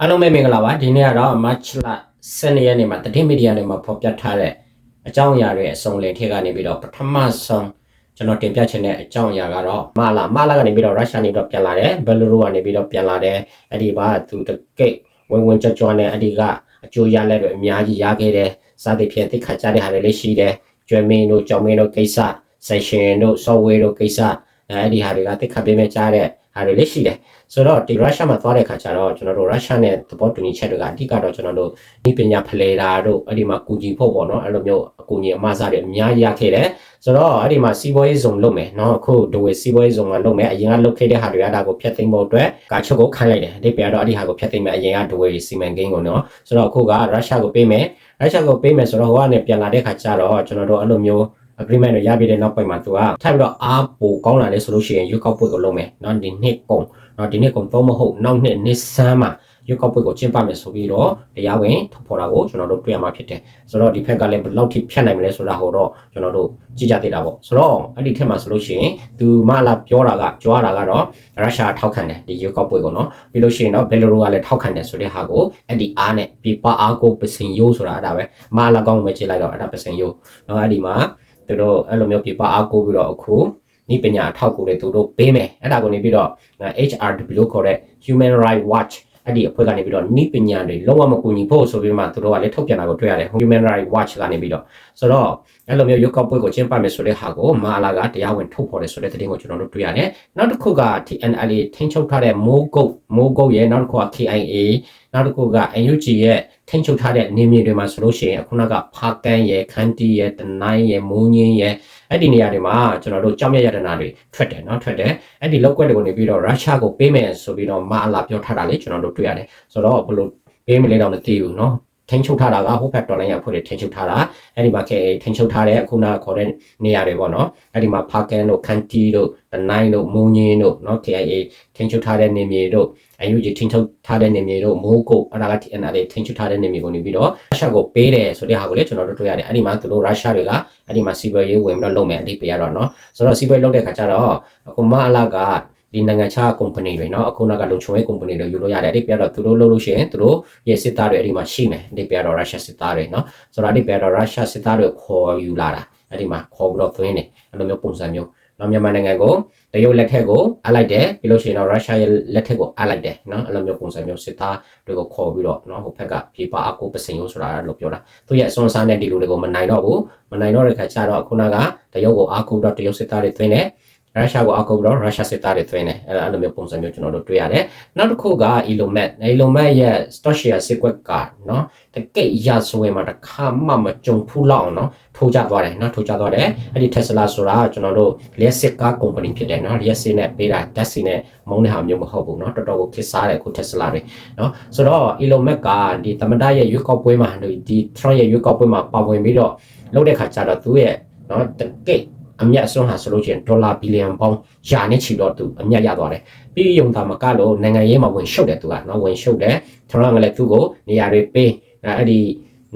အားလုံးပဲမင်္ဂလာပါဒီနေ့ကတော့ March လ12ရက်နေ့မှာတတိမီဒီယာတွေမှာဖော်ပြထားတဲ့အကြောင်းအရာတွေအစုံလင်ထက်ကနေပြီးတော့ပထမဆုံးကျွန်တော်တင်ပြချင်တဲ့အကြောင်းအရာကတော့မလာမလာကနေပြီးတော့ရုရှားနေတော့ပြန်လာတယ်ဘယ်လိုလိုကနေပြီးတော့ပြန်လာတယ်အဲ့ဒီဘာသူတကိတ်ဝင်ဝင်ကြွကြွနဲ့အဲ့ဒီကအကျိုးရလက်တွေအများကြီးရခဲ့တယ်စသည်ဖြင့်သိခါကြတဲ့ဟာတွေလည်းရှိတယ်ကျွဲမင်းတို့ကြောင်မင်းတို့ကိစ္စ session တို့ software တို့ကိစ္စအဲ့ဒီဟာတွေကသိခါပေးမဲ့ကြားတဲ့ ဟာတွေလည်းရှိတယ်ဆိုတော့ဒီရုရှားမှာသွားတဲ့ခါကျတော့ကျွန်တော်တို့ရုရှားနဲ့သဘောတူညီချက်တွေကအဓိကတော့ကျွန်တော်တို့ဒီပညာဖလှယ်တာတို့အဲ့ဒီမှာကူညီဖို့ပေါ့နော်အဲ့လိုမျိုးအကူအညီအမစားတွေအများကြီးရခဲ့တယ်ဆိုတော့အဲ့ဒီမှာစီးပွားရေးဇုံလုပ်မယ်နော်အခုဒဝေစီးပွားရေးဇုံမှာလုပ်မယ်အရင်ကလုပ်ခဲ့တဲ့ဟာတွေကဒါကိုဖျက်သိမ်းဖို့အတွက်ကာချုပ်ကိုခိုင်းလိုက်တယ်အဓိပ္ပာယ်တော့အဲ့ဒီဟာကိုဖျက်သိမ်းမယ်အရင်ကဒဝေစီမံကိန်းကိုနော်ဆိုတော့အခုကရုရှားကိုပေးမယ်ရုရှားကိုပေးမယ်ဆိုတော့ဟိုကနေပြန်လာတဲ့ခါကျတော့ကျွန်တော်တို့အဲ့လိုမျိုး agreement တွေရပြီးတဲ့နောက်ပိုင်းမှာသူကထပ်ပြီးတော့အားပိုကောင်းလာတယ်ဆိုလို့ရှိရင်ရွေးကောက်ပွဲကိုလုပ်မယ်เนาะဒီနှစ်ကုန်เนาะဒီနှစ်ကုန်တော့မဟုတ်နောက်နှစ်နှစ်ဆန်းမှာရွေးကောက်ပွဲကိုကျင်းပမယ်ဆိုပြီးတော့တရားဝင်ထုတ်ဖော်တာကိုကျွန်တော်တို့တွေ့ရမှာဖြစ်တယ်ဆိုတော့ဒီဖက်ကလည်းဘယ်လောက်ထိဖြတ်နိုင်မလဲဆိုတာဟိုတော့ကျွန်တော်တို့ကြည့်ကြသေးတာပေါ့ဆိုတော့အဲ့ဒီထက်မှာဆိုလို့ရှိရင်သူမလာပြောတာကကြွားတာကတော့ရုရှားထောက်ခံတယ်ဒီရွေးကောက်ပွဲကိုเนาะပြီးလို့ရှိရင်တော့ဘယ်လိုလိုကလည်းထောက်ခံတယ်ဆိုတဲ့ဟာကိုအဲ့ဒီအားနဲ့ပြပအားကိုပစင်ယိုးဆိုတာအဲ့ဒါပဲမလာကောင်းပဲကြည့်လိုက်တော့အဲ့ဒါပစင်ယိုးเนาะအဲ့ဒီမှာ သူတို့အဲ့လိုမျိုးပြပအားကိုပြီးတော့အခုဤပညာအထောက်အကူတွေသူတို့ပေးမယ်အဲ့ဒါကိုနေပြီးတော့ HRW ခေါ်တဲ့ Human Right Watch အဲ့ဒီအဖွဲ့ကနေပြီးတော့ဤပညာတွေလုံးဝမကူညီဖို့ဆိုပြီးမှသူတို့ကလည်းထုတ်ပြန်တာကိုတွေ့ရတယ် Human Right Watch ကနေပြီးတော့ဆိုတော့အဲ့လိုမျိုးရုပ်ောက်ပွဲကိုကျင်းပမယ်ဆိုတဲ့ဟာကိုမာလာကတရားဝင်ထုတ်ဖော်တယ်ဆိုတဲ့သတင်းကိုကျွန်တော်တို့တွေ့ရတယ်နောက်တစ်ခုက TNLA ထိန်းချုပ်ထားတဲ့မိုးကုတ်မိုးကုတ်ရဲ့နောက်တစ်ခုက KIA နောက်တစ်ခုက NUG ရဲ့ ထိန်းချုပ်ထားတဲ့နေမြေတွေမှာဆိုလို့ရှိရင်အခုနကဖားကန်းရဲ့ခန်းတီရဲ့တနိုင်းရဲ့မိုးငင်းရဲ့အဲ့ဒီနေရာတွေမှာကျွန်တော်တို့ကြောင်မြတ်ရတနာတွေထွက်တယ်เนาะထွက်တယ်အဲ့ဒီလောက်ကွက်တွေကိုနေပြီးတော့ရုရှားကိုပေးမယ်ဆိုပြီးတော့မာလာပြောထားတာလေကျွန်တော်တို့တွေ့ရတယ်ဆိုတော့ဘလို့ပေးမလဲတော့မသိဘူးเนาะ ထိန်းချုပ်ထားတာကဟိုဘက်တော်လိုင်းရဖွဲ့တွေထိန်းချုပ်ထားတာအဲ့ဒီမှာခဲထိန်းချုပ်ထားတဲ့အခုနခေါ်တဲ့နေရာတွေပေါ့နော်အဲ့ဒီမှာဖာကန်တို့ခန်တီတို့တနိုင်းတို့မုံညင်းတို့နော် KIA ထိန်းချုပ်ထားတဲ့နေမြေတို့အယူကြီးထိန်းချုပ်ထားတဲ့နေမြေတို့မိုးကုတ်အဲ့ဒါက TNL ထိန်းချုပ်ထားတဲ့နေမြေကိုနေပြီးတော့ရုရှားကိုပေးတယ်ဆိုတဲ့ဟာကိုလည်းကျွန်တော်တို့တွေ့ရတယ်အဲ့ဒီမှာသူတို့ရုရှားတွေကအဲ့ဒီမှာစီးပွားရေးဝင်ပြီးတော့လုပ်မယ်အဓိပ္ပာယ်ရတော့နော်ဆိုတော့စီးပွားရေးလုပ်တဲ့ခါကျတော့အခုမအလာက ဒီနိုင်ငံခြားကုမ္ပဏီတွေเนาะအခုနောက်ကလုံချုံရေးကုမ္ပဏီတွေယူလို့ရတယ်အဲ့ဒီပြတော့သူတို့လုပ်လို့ရှိရင်သူတို့ရဲ့စစ်သားတွေအဲ့ဒီမှာရှိမယ်အဲ့ဒီပြတော့ရုရှားစစ်သားတွေเนาะဆိုတော့အဲ့ဒီပြတော့ရုရှားစစ်သားတွေခေါ်ယူလာတာအဲ့ဒီမှာခေါ်ပြီးတော့သွင်းတယ်အဲ့လိုမျိုးပုံစံမျိုးနော်မြန်မာနိုင်ငံကိုတရုတ်လက်ထက်ကိုအပ်လိုက်တယ်ပြီးလို့ရှိရင်တော့ရုရှားရဲ့လက်ထက်ကိုအပ်လိုက်တယ်နော်အဲ့လိုမျိုးပုံစံမျိုးစစ်သားတွေကိုခေါ်ပြီးတော့နော်ဟိုဘက်ကပြေပါအကိုပစင်ရိုးဆိုတာလို့ပြောတာသူရဲ့အစွမ်းစားနဲ့ဒီလိုတွေကိုမနိုင်တော့ဘူးမနိုင်တော့တဲ့ခါကျတော့ခုနကတရုတ်ကိုအားကိုးတော့တရုတ်စစ်သားတွေသွင်းတယ် ရုရှားကိုအကူတော့ရုရှားစစ်သားတွေသွင်းတယ်အဲ့အဲ့လိုမျိုးပုံစံမျိုးကျွန်တော်တို့တွေ့ရတယ်နောက်တစ်ခုက Elon Musk Elon Musk ရဲ့ stock share စစ်ကွက်ကနော်တကယ့်ရဆိုရင်မှာတစ်ခါမှမကြုံဖူးလောက်အောင်နော်ထိုးကြသွားတယ်နော်ထိုးကြသွားတယ်အဲ့ဒီ Tesla ဆိုတာကျွန်တော်တို့ electric car company ဖြစ်တယ်နော် electric နဲ့ပေးတာ taxi နဲ့မုန်းတဲ့ဟာမျိုးမဟုတ်ဘူးနော်တော်တော်ကိုခစ်စားတယ်ခု Tesla တွေနော်ဆိုတော့ Elon Musk ကဒီသမ္မတရဲ့ရွေးကောက်ပွဲမှာဒီ Trump ရဲ့ရွေးကောက်ပွဲမှာပါဝင်ပြီးတော့လုပ်တဲ့ခါကျတော့သူ့ရဲ့နော်တကယ့် အမြတ်အစွန်းဟာဆိုလို့ချင်းဒေါ်လာဘီလီယံပေါင်းရာနဲ့ချီတော့သူအမြတ်ရသွားတယ်ပြီးယုံသားမကလို့နိုင်ငံရေးမှာဝင်ရှုပ်တယ်သူကနော်ဝင်ရှုပ်တယ်ထရန့်ကလည်းသူ့ကိုနေရာတွေပေးအဲ့ဒီ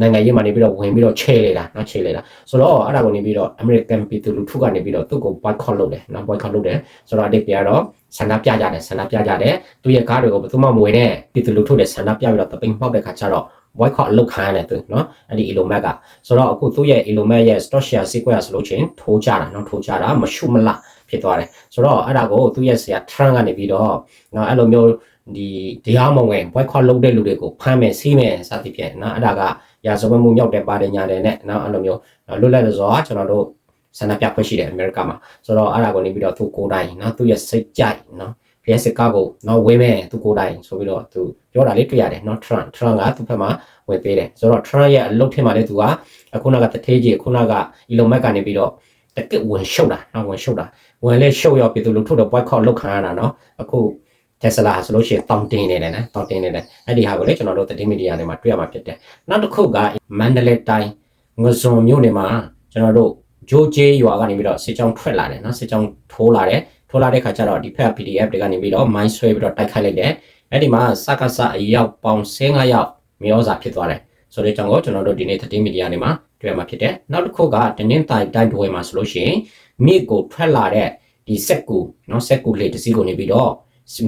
နိုင်ငံရေးမှာနေပြီးတော့ဝင်ပြီးတော့ချဲလေတာနော်ချဲလေတာဆိုတော့အဲ့ဒါကိုနေပြီးတော့ American ပြည်သူလူထုကနေပြီးတော့သူ့ကို boycott လုပ်တယ်နော် boycott လုပ်တယ်ဆိုတော့အတိတ်ပြတော့ဆန္ဒပြကြတယ်ဆန္ဒပြကြတယ်သူရဲ့ကားတွေကိုဘယ်သူမှမဝင်နဲ့ပြည်သူလူထုတွေဆန္ဒပြပြီးတော့တပိန်ပေါက်တဲ့ခါကျတော့ boycott အလုပ်ခံရတယ်သူเนาะအဲ့ဒီ Elon Musk ကဆိုတော့အခုသူ့ရဲ့ Elon Musk ရဲ့ stock share sequence ဆိုလို့ချင်းထိုးကြတာเนาะထိုးကြတာမရှုမလဖြစ်သွားတယ်ဆိုတော့အဲ့ဒါကိုသူ့ရဲ့ဆရာ Trump ကနေပြီးတော့เนาะအဲ့လိုမျိုးဒီတရားမဝင် boycott လုပ်တဲ့လူတွေကိုဖမ်းမယ်စီးမယ်စသဖြင့်เนาะအဲ့ဒါကရာဇဝတ်မှုမြောက်တဲ့ပါတယ်ညာတယ်နဲ့เนาะအဲ့လိုမျိုးလွတ်လပ်လို့ဆိုတာကျွန်တော်တို့ဆန္ဒပြခွင့်ရှိတယ်အမေရိကမှာဆိုတော့အဲ့ဒါကိုနေပြီးတော့သူကိုယ်တိုင်เนาะသူ့ရဲ့စိတ်ကြိုက်เนาะ ဖျက်စစ်ကားကိုနော်ဝေးမဲ့သူကိုယ်တိုင်ဆိုပြီးတော့သူပြောတာလေးတွေ့ရတယ်နော် Trump Trump ကသူ့ဘက်မှာဝယ်ပေးတယ်ဆိုတော့ Trump ရဲ့အလုပ်ထင်မှလည်းသူကအခုနကတထေးကြီးခုနက Elon Musk ကနေပြီးတော့တကက်ဝင်ရှုပ်တာနော်ဝင်ရှုပ်တာဝင်လဲရှုပ်ရောက်ပြီးသူလူထုတ်တော့ boycott လုပ်ခံရတာနော်အခု Tesla ဆိုလို့ရှိရင်တောင်းတင်းနေတယ်နော်တောင်းတင်းနေတယ်အဲ့ဒီဟာကိုလေကျွန်တော်တို့သတင်းမီဒီယာတွေမှာတွေ့ရမှာဖြစ်တယ်နောက်တစ်ခုကမန္တလေးတိုင်းငဇွန်မြို့နယ်မှာကျွန်တော်တို့ဂျိုးဂျေးရွာကနေပြီးတော့စစ်ကြောင်းထွက်လာတယ်နော်စစ်ကြောင်းထိုးလာတယ် ထွက်လာတဲ့ခါကျတော့ဒီဖက် PDF တွေကနေပြီးတော့မိုင်းဆွဲပြီးတော့တိုက်ခိုက်လိုက်တယ်အဲ့ဒီမှာစကားစအရောက်ပေါင်15ရောက်မြေဩဇာဖြစ်သွားတယ်ဆိုတဲ့အကြောင်းကိုကျွန်တော်တို့ဒီနေ့သတင်းမီဒီယာနေမှာတွေ့ရမှာဖြစ်တယ်နောက်တစ်ခုကတနင်္သာရီတိုက်ပွဲမှာဆိုလို့ရှိရင်မြေကိုထွက်လာတဲ့ဒီဆက်ကူနော်ဆက်ကူလေးတစ်စီးကိုနေပြီးတော့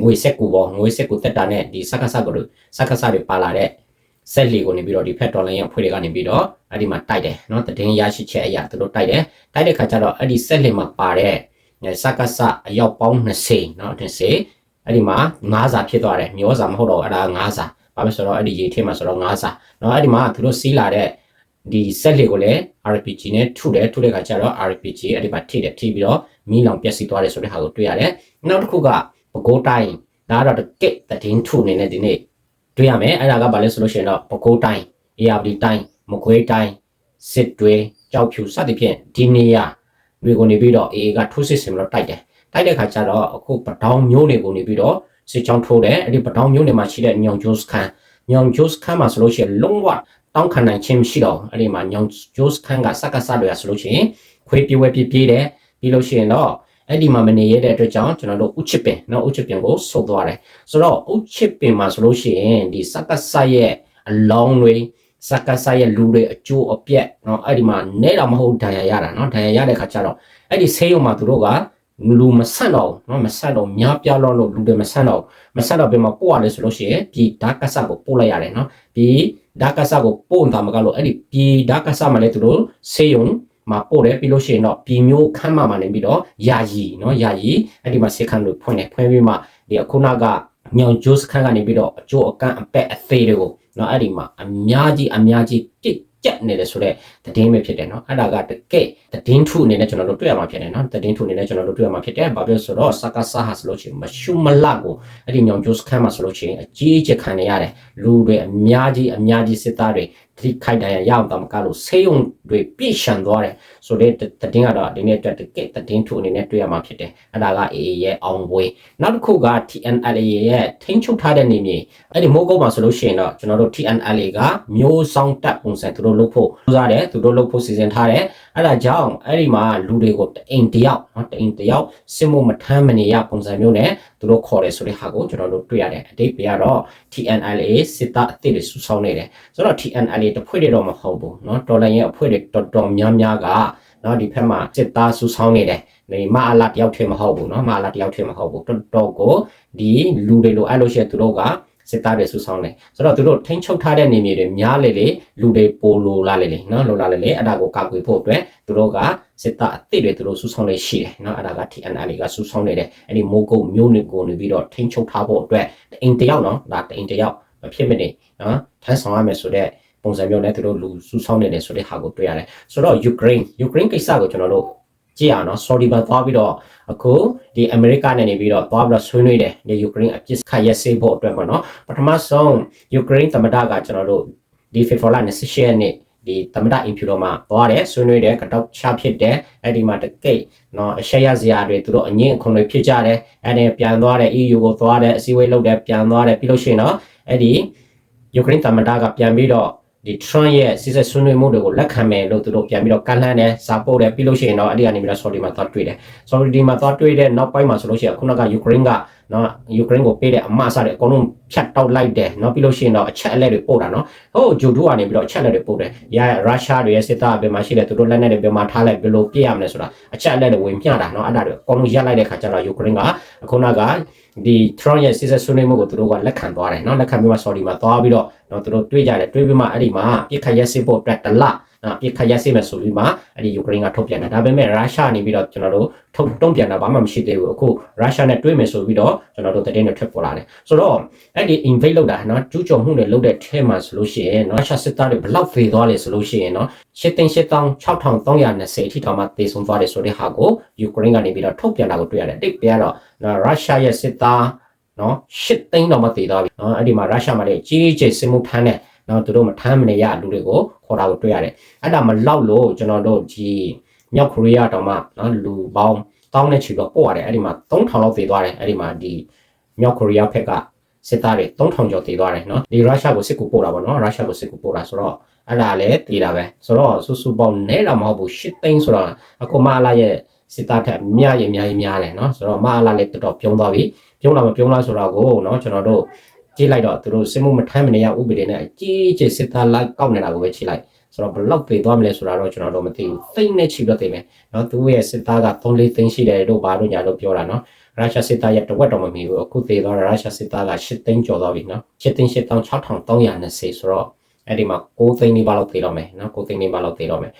ငွေဆက်ကူပေါ့ငွေဆက်ကူတက်တာနဲ့ဒီစကားစကိုစကားစတွေပါလာတဲ့ဆက်လီကိုနေပြီးတော့ဒီဖက်တော်လိုင်းရဲ့ဖွဲ့တွေကနေပြီးတော့အဲ့ဒီမှာတိုက်တယ်နော်တည်င်းရရှိချက်အရာသူတို့တိုက်တယ်တိုက်တဲ့ခါကျတော့အဲ့ဒီဆက်လီမှာပါတဲ့ စက္ကစအယောက်ပေါင်း20เนาะ20အဲ့ဒီမှာ9စာဖြစ်သွားတယ်မျိုးစာမဟုတ်တော့အဲ့ဒါ9စာဘာလို့ဆိုတော့အဲ့ဒီရေထဲမှာဆိုတော့9စာเนาะအဲ့ဒီမှာသူတို့စီးလာတဲ့ဒီဆက်လေကိုလည်း RPG နဲ့ထုတယ်ထုတဲ့ခါကျတော့ RPG အဲ့ဒီမှာထိတယ်ထိပြီးတော့မီးလောင်ပျက်စီးသွားတယ်ဆိုတဲ့ဟာကိုတွေ့ရတယ်နောက်တစ်ခုကပကိုးတိုင်းဒါကတော့တကက်တည်င်းထုနေနဲ့ဒီနေ့တွေ့ရမယ်အဲ့ဒါကဘာလဲဆိုလို့ရှိရင်တော့ပကိုးတိုင်း ARD တိုင်းမကွေးတိုင်းစစ်တွေကြောက်ဖြူစသဖြင့်ဒီနေရာ တွေကိုနေပြီးတော့ AA ကထိုးစစ်ဆင်ပြီးတော့တိုက်တယ်တိုက်တဲ့ခါကျတော့အခုပတောင်းမျိုးတွေကိုနေပြီးတော့စစ်ချောင်းထိုးတယ်အဲ့ဒီပတောင်းမျိုးတွေမှာရှိတဲ့ညောင်ကျိုးစခန်းညောင်ကျိုးစခန်းမှာဆိုလို့ရှိရင်လုံးဝတောင်းခံနိုင်ခြင်းမရှိတော့အဲ့ဒီမှာညောင်ကျိုးစခန်းကစက္ကစတွေရဆိုလို့ရှိရင်ခွေးပြေးဝဲပြေးပြေးတယ်ပြီးလို့ရှိရင်တော့အဲ့ဒီမှာမနေရတဲ့အတွက်ကြောင့်ကျွန်တော်တို့ဥချစ်ပင်เนาะဥချစ်ပင်ကိုဆုတ်သွားတယ်ဆိုတော့ဥချစ်ပင်မှာဆိုလို့ရှိရင်ဒီစက္ကစရဲ့အလောင်းတွေ စက္ကစရဲ့လူတွေအကျိုးအပြက်เนาะအဲ့ဒီမှာနဲတော့မဟုတ်ဒဏ်ရာရတာเนาะဒဏ်ရာရတဲ့ခါကျတော့အဲ့ဒီဆေးရုံမှာသူတို့ကလူမဆန့်တော့เนาะမဆန့်တော့များပြားလို့လူတွေမဆန့်တော့မဆန့်တော့ဘယ်မှာပို့ရလဲဆိုလို့ရှိရင်ဒီဓာတ်ကဆကိုပို့လိုက်ရတယ်เนาะဒီဓာတ်ကဆကိုပို့တာမကလို့အဲ့ဒီဒီဓာတ်ကဆမှာလည်းသူတို့ဆေးရုံမှာပို့တယ်ပြီးလို့ရှိရင်တော့ပြည်မျိုးခမ်းမှာမှာနေပြီးတော့ယာယီเนาะယာယီအဲ့ဒီမှာစေခန်းလို့ဖွင့်တယ်ဖွင့်ပြီးမှဒီအခုနကညောင်ဂျိုးစခန်းကနေပြီးတော့အကျိုးအကန့်အပက်အသေးတွေကို နော်အဲ့ဒီမှာအများကြီးအများကြီးပြစ်ကျက်နေတယ်ဆိုတော့သတင်းပဲဖြစ်တယ်နော်အဲ့ဒါကတကယ်သတင်းထုအနေနဲ့ကျွန်တော်တို့တွေ့ရမှာဖြစ်တယ်နော်သတင်းထုအနေနဲ့ကျွန်တော်တို့တွေ့ရမှာဖြစ်တယ်ဘာဖြစ်ဆိုတော့စကားစားဟာဆိုလို့ရှိရင်မရှုမလကိုအဲ့ဒီညောင်ကျိုးစခန်းမှာဆိုလို့ရှိရင်အကြီးအကျယ်ခံနေရတယ်လူတွေအများကြီးအများကြီးစစ်သားတွေဒီခိုက်တန်ရရအောင်တမကလို့ဆေးရုံတွေပြည့်ရှံသွားတယ်ဆိုတဲ့တည်င်းကတော့ဒီနေ့အတွက်တကယ်တည်င်းထုအနေနဲ့တွေ့ရမှာဖြစ်တယ်အဲ့ဒါက AA ရဲ့အောင်ပွဲနောက်တစ်ခုက TNLA ရဲ့ထိန်းချုပ်ထားတဲ့နေမြေအဲ့ဒီမိုးကုတ်မှာဆိုလို့ရှိရင်တော့ကျွန်တော်တို့ TNLA ကမျိုးဆောင်တက်ပုံစံသူတို့လုပ်ဖို့စူးစမ်းတယ်သူတို့လုပ်ဖို့စီစဉ်ထားတယ်အဲ့ဒါကြောင့်အဲ့ဒီမှာလူတွေကိုတအိမ်တယောက်နော်တအိမ်တယောက်စစ်မှုမထမ်းမနေရပုံစံမျိုးနဲ့သူတို့ခေါ်တယ်ဆိုတဲ့ဟာကိုကျွန်တော်တို့တွေ့ရတယ်အတိတ်ပြကတော့ TNLA စစ်တပ်အသစ်တွေစုဆောင်းနေတယ်ဆိုတော့ TNLA တဖွဲ့တွေတော့မဟုတ်ဘူးเนาะတော်လိုင်းရဲ့အဖွဲ့တွေတော်တော်များများကเนาะဒီဖက်မှာစစ်သားစုဆောင်းနေတယ်နေမအလာတယောက်ထွေမဟုတ်ဘူးเนาะမအလာတယောက်ထွေမဟုတ်ဘူးတော်တော်ကိုဒီလူတွေလိုအဲ့လိုရှိရင်သူတို့ကစစ်သားတွေစုဆောင်းတယ်ဆိုတော့သူတို့ထိန်းချုပ်ထားတဲ့နေမြေတွေများလေလေလူတွေပိုလိုလာလေလေနော်လိုလာလေလေအဲ့ဒါကိုကာကွယ်ဖို့အတွက်သူတို့ကစစ်သားအသစ်တွေသူတို့စုဆောင်းနေရှိတယ်နော်အဲ့ဒါက TNL ကစုဆောင်းနေတယ်အဲ့ဒီမိုးကုတ်မျိုးနစ်ကိုနေပြီးတော့ထိန်းချုပ်ထားဖို့အတွက်အိမ်တယောက်နော်ဒါအိမ်တယောက်မဖြစ်မနေနော်ထမ်းဆောင်ရမယ်ဆိုတော့ ပုံစံမျိုးနဲ့သူတို့လူစုဆောင်းနေတယ်ဆိုတဲ့ဟာကိုတွေ့ရတယ်ဆိုတော့ Ukraine Ukraine ကိစ္စကိုကျွန်တော်တို့ကြည့်ရအောင်နော် sorry ပါသွားပြီးတော့အခုဒီအမေရိကနဲ့နေပြီးတော့သွားပြီးတော့ဆွေးနွေးတယ်ဒီယူကရိန်းအပြစ်ခတ်ရက်စေးဖို့အတွက်ပေါ့နော်ပထမဆုံးယူကရိန်းသမ္မတကကျွန်တော်တို့ဒီဖေဖော်ဝါရီ28ရက်နေ့ဒီသမ္မတအင်ဖြူတော်မှာသွားတယ်ဆွေးနွေးတယ်ကတော့ချဖြစ်တယ်အဲ့ဒီမှာတကိတ်နော်အရှက်ရစရာတွေသူတို့အငင်းအခုံတွေဖြစ်ကြတယ်အဲ့ဒီပြန်သွားတယ် EU ကိုသွားတယ်အစည်းအဝေးလုပ်တယ်ပြန်သွားတယ်ပြီးလို့ရှိရင်တော့အဲ့ဒီယူကရိန်းသမ္မတကပြန်ပြီးတော့ ဒီ Trump ရဲ့စစ်စစ်ဆွေးနွေးမှုတွေကိုလက်ခံမယ်လို့သူတို့ပြန်ပြီးတော့ကန့်လန့်တယ်စာပို့တယ်ပြီးလို့ရှိရင်တော့အဲ့ဒီကနေပြီးတော့ Saudi မှာသွားတွေ့တယ် Saudi မှာသွားတွေ့တဲ့နောက်ပိုင်းမှာဆိုလို့ရှိရင်ခုနက Ukraine ကနော် Ukraine ကိုပေးတဲ့အမအစတွေအကုန်လုံးဖြတ်တောက်လိုက်တယ်နော်ပြီးလို့ရှိရင်တော့အချက်အလက်တွေပို့တာနော်ဟိုဂျိုဒူကနေပြီးတော့အချက်အလက်တွေပို့တယ်ရရုရှားတွေရဲ့စစ်သားဘယ်မှာရှိတယ်သူတို့လက်နက်တွေဘယ်မှာထားလိုက်ဘယ်လိုပြည့်ရမလဲဆိုတာအချက်အလက်တွေဝင်မျှတာနော်အဲ့ဒါတွေအကုန်လုံးရက်လိုက်တဲ့ခါကျတော့ Ukraine ကခုနက ဒီ Trump ရဲ့စစ်စစ်ဆွေးနွေးမှုကိုသူတို့ကလက်ခံသွားတယ်နော်လက်ခံပြီးမှ Saudi မှာသွားပြီးတော့နော်သူတို့တွေးကြတယ်တွေးပြီးမှအဲ့ဒီမှာပြစ်ခတ်ရက်စစ်ဖို့အတွက်တလနော် ပြစ်ခတ်ရက်စစ်မယ်ဆိုပြီးမှအဲ့ဒီယူကရိန်းကထုတ်ပြန်တာဒါပေမဲ့ရုရှားနေပြီးတော့ကျွန်တော်တို့ထုတ်တုံ့ပြန်တာဘာမှမရှိသေးဘူးအခုရုရှားနဲ့တွေးမယ်ဆိုပြီးတော့ကျွန်တော်တို့တည်င်းတွေထွက်ပေါ်လာတယ်ဆိုတော့အဲ့ဒီ invade လုပ်တာနော်ကျူးကျော်မှုတွေလုပ်တဲ့ထဲမှာဆိုလို့ရှိရင်နော်ရုရှားစစ်သားတွေဘလောက်ဖေသွားလဲဆိုလို့ရှိရင်နော်ရှစ်သိန်းရှစ်တောင်း6320အထိတောင်မှတေဆုံးသွားတယ်ဆိုတဲ့ဟာကိုယူကရိန်းကနေပြီးတော့ထုတ်ပြန်တာကိုတွေ့ရတယ်တိတ်ပြတော့နော်ရုရှားရဲ့စစ်သားနော်ရှစ်သိန်းတော့မှတေသွားပြီနော်အဲ့ဒီမှာရုရှားမှာလည်းကြီးကြီးစစ်မှုထမ်းတဲ့ နော်သူတို့မထမ်းမနေရလူတွေကိုခေါ်တာကိုတွေ့ရတယ်အဲ့ဒါမလောက်လို့ကျွန်တော်တို့ဒီမြောက်ကိုရီးယားတောင်မှနော်လူပေါင်းတောင်းနဲ့ချီတော့ပို့ရတယ်အဲ့ဒီမှာ3000လောက်သေသွားတယ်အဲ့ဒီမှာဒီမြောက်ကိုရီးယားဘက်ကစစ်သားတွေ3000ကျော်သေသွားတယ်နော်ဒီရုရှားကိုစစ်ကူပို့တာပေါ့နော်ရုရှားကိုစစ်ကူပို့တာဆိုတော့အဲ့ဒါလည်းတည်တာပဲဆိုတော့စူစူပေါင်းနဲတာမဟုတ်ဘူးရှစ်သိန်းဆိုတော့အခုမလာရဲ့စစ်သားထက်မြရင်အများကြီးများတယ်နော်ဆိုတော့မလာလည်းတော်တော်ပြုံးသွားပြီပြုံးလာမပြုံးလားဆိုတော့ကိုနော်ကျွန်တော်တို့ ကြည့်လိုက်တော့သူတို့စစ်မှုမထမ်းမနေရဥပဒေနဲ့အကြီးကြီးစစ်သားလိုက်ကောက်နေတာကိုပဲကြည့်လိုက်ဆိုတော့ဘလောက်ပေသွားမလဲဆိုတာတော့ကျွန်တော်တို့မသိဘူးသိမ့်နဲ့ချီတော့သိမယ်နော်သူရဲ့စစ်သားက3-4သိန်းရှိတယ်တို့ဘာလို့ညာလို့ပြောတာနော်ရုရှားစစ်သားရဲ့တဝက်တော်မမီဘူးအခုသေသွားတာရုရှားစစ်သားက8သိန်းကျော်သွားပြီနော်8သိန်း8320ဆိုတော့အဲ့ဒီမှာ9သိန်းနီးပါးလောက်သေတော့မယ်နော်9သိန်းနီးပါးလောက်သေတော့မယ်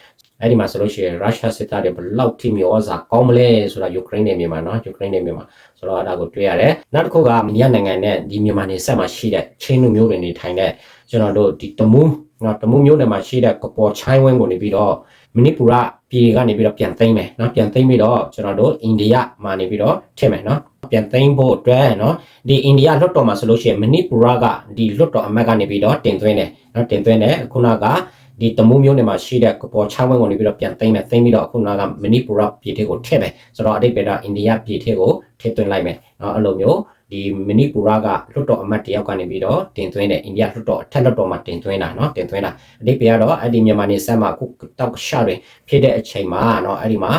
အဲ့ဒီမှာဆိုလို့ရှိရင်ရုရှားစစ်သားတွေဘယ်လောက်ထိမျိုးဩဇာကောင်းမလဲဆိုတာယူကရိန်းနဲ့မြန်မာနော်ယူကရိန်းနဲ့မြန်မာဆိုတော့အဲ့ဒါကိုတွေ့ရတယ်နောက်တစ်ခုကမြန်မာနိုင်ငံနဲ့ဒီမြန်မာနေဆက်မှာရှိတဲ့ချင်းလူမျိုးတွေနေထိုင်တဲ့ကျွန်တော်တို့ဒီတမူးနော်တမူးမျိုးနယ်မှာရှိတဲ့ကပေါ်ချိုင်းဝင်းကိုနေပြီးတော့မဏိပူရပြည်ကနေပြီးတော့ပြန်သိမ်းမယ်နော်ပြန်သိမ်းပြီးတော့ကျွန်တော်တို့အိန္ဒိယမှာနေပြီးတော့ထည့်မယ်နော်ပြန်သိမ်းဖို့အတွက်နော်ဒီအိန္ဒိယလွတ်တော်မှာဆိုလို့ရှိရင်မဏိပူရကဒီလွတ်တော်အမတ်ကနေပြီးတော့တင်သွင်းတယ်နော်တင်သွင်းတယ်ခုနက ဒီတမူးမျိုးနယ်မှာရှိတဲ့ကပေါ်ချောင်းဝင်းကိုနေပြီးတော့ပြန်သိမ်းမယ်သိမ်းပြီးတော့ခုနကမဏိပူရပြည်ထဲကိုထည့်မယ်ဆိုတော့အတိတ်ပဲတော့အိန္ဒိယပြည်ထဲကိုထည့်သွင်းလိုက်မယ်နော်အဲ့လိုမျိုးဒီမဏိပူရကလွတ်တော်အမတ်တယောက်ကနေပြီးတော့တင်သွင်းတယ်အိန္ဒိယလွတ်တော်အထက်လွတ်တော်မှာတင်သွင်းတာနော်တင်သွင်းတာအတိတ်ပဲကတော့အဲ့ဒီမြန်မာနေဆက်မှာအခုတောက်ရှာတွေဖြစ်တဲ့အချိန်မှာနော်အဲ့ဒီမှာ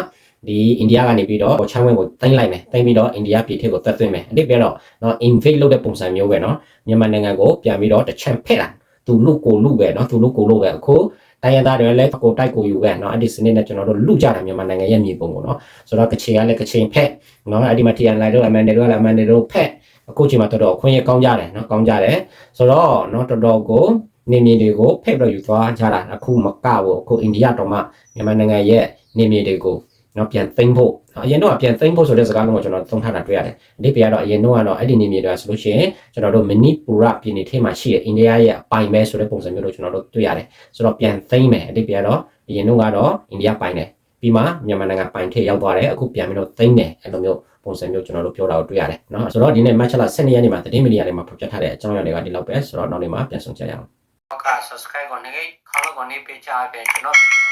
ဒီအိန္ဒိယကနေပြီးတော့ချောင်းဝင်းကိုတင်လိုက်မယ်တင်ပြီးတော့အိန္ဒိယပြည်ထဲကိုတက်သွင်းမယ်အတိတ်ပဲတော့နော် invade လုပ်တဲ့ပုံစံမျိုးပဲနော်မြန်မာနိုင်ငံကိုပြန်ပြီးတော့တစ်ချမ်းဖက်လာ သူလူကိုလူပဲနော်သူလူကိုလူပဲအခုတိုင်းရင်းသားတွေလည်းကိုတိုက်ကိုယူပဲเนาะအဲ့ဒီစနစ်နဲ့ကျွန်တော်တို့လူကြတာမြန်မာနိုင်ငံရဲ့မြေပုံကိုเนาะဆိုတော့ကချင်ကလည်းကချင်ဖက်เนาะအဲ့ဒီမှာ TN လိုက်တော့အမန်တွေတော့လည်းအမန်တွေတော့ဖက်အခုချိန်မှာတော်တော်အခွင့်အရေးကောင်းကြတယ်เนาะကောင်းကြတယ်ဆိုတော့เนาะတော်တော်ကိုနေမြေတွေကိုဖက်ပြီးတော့ယူသွားကြတာအခုမကဘူးအခုအိန္ဒိယတော်မှမြန်မာနိုင်ငံရဲ့နေမြေတွေကို เนาะပြန်သိမ်းဖို့အရင်တော့ပြန်သိမ်းဖို့ဆိုတဲ့စကားလုံးကိုကျွန်တော်သုံးထားတာတွေ့ရတယ်အဓိပ္ပာယ်ကတော့အရင်တော့ကတော့အဲ့ဒီနေမြေတွေကဆိုလို့ရှိရင်ကျွန်တော်တို့မဏိပူရပြည်နယ်ထဲမှာရှိတဲ့အိန္ဒိယရဲ့အပိုင်ပဲဆိုတဲ့ပုံစံမျိုးလို့ကျွန်တော်တို့တွေ့ရတယ်ဆိုတော့ပြန်သိမ်းမယ်အဓိပ္ပာယ်ကတော့အရင်တော့ကတော့အိန္ဒိယပိုင်တယ်ပြီးမှမြန်မာနိုင်ငံပိုင်ထည့်ရောက်သွားတယ်အခုပြန်ပြီးတော့သိမ်းတယ်အဲ့လိုမျိုးပုံစံမျိုးကျွန်တော်တို့ပြောတာကိုတွေ့ရတယ်เนาะဆိုတော့ဒီနေ့ match လာ12ရက်နေ့မှာသတင်းမီဒီယာတွေမှာဖော်ပြထားတဲ့အကြောင်းအရာတွေကဒီလောက်ပဲဆိုတော့နောက်နေ့မှာပြန်ဆောင်ကြရအောင် ဟုတ်ကဲ့ subscribe ကိုနေခေါင်းကိုနေပေးချပေးကျွန်တော်ဗီဒီယို